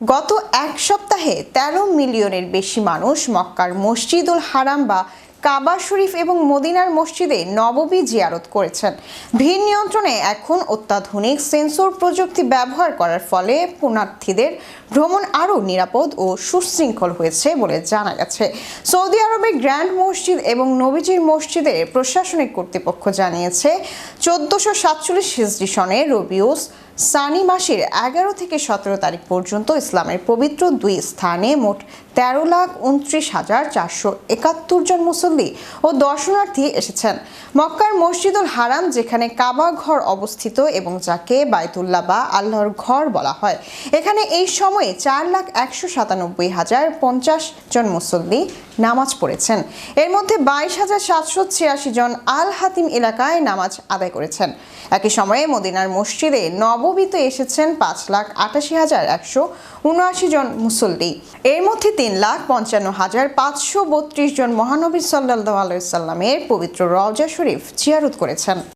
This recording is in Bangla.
গত এক সপ্তাহে ১৩ মিলিয়নের বেশি মানুষ মক্কার মসজিদুল হারাম বা কাবা শরীফ এবং মদিনার মসজিদে নববী জিয়ারত করেছেন। ভিড় নিয়ন্ত্রণে এখন অত্যাধুনিক সেন্সর প্রযুক্তি ব্যবহার করার ফলে পুণার্থীদের ভ্রমণ আরও নিরাপদ ও সুশৃঙ্খল হয়েছে বলে জানা গেছে। সৌদি আরবের গ্র্যান্ড মসজিদ এবং নবীজির মসজিদের প্রশাসনিক কর্তৃপক্ষ জানিয়েছে, চোদ্দশো সাতচল্লিশ হিজরি সনে রবিউস সানি মাসের এগারো থেকে সতেরো তারিখ পর্যন্ত ইসলামের পবিত্র দুই স্থানে মোট তেরো লাখ উনত্রিশ হাজার চারশো একাত্তর জন মুসল্লি ও দর্শনার্থী এসেছেন। মক্কার মসজিদুল হারাম, যেখানে কাবা ঘর অবস্থিত এবং যাকে বায়তুল্লাহ বা আল্লাহর ঘর বলা হয়। এখানে এই সময়ে চার লাখ একশো সাতানব্বই হাজার পঞ্চাশ জন মুসল্লি নামাজ পড়েছেন। এর মধ্যে বাইশ হাজার সাতশো ছিয়াশি জন আল হাতিম এলাকায় নামাজ আদায় করেছেন। একই সময়ে মদিনার মসজিদে নববীতে এসেছেন পাঁচ লাখ আটাশি হাজার একশো উনআশি জন মুসল্লি। এর মধ্যে তিন লাখ পঞ্চান্ন হাজার পাঁচশো বত্রিশ জন মহানবী সাল্লাহ আলাইসাল্লামের পবিত্র রওজা শরীফ জিয়ারত করেছেন।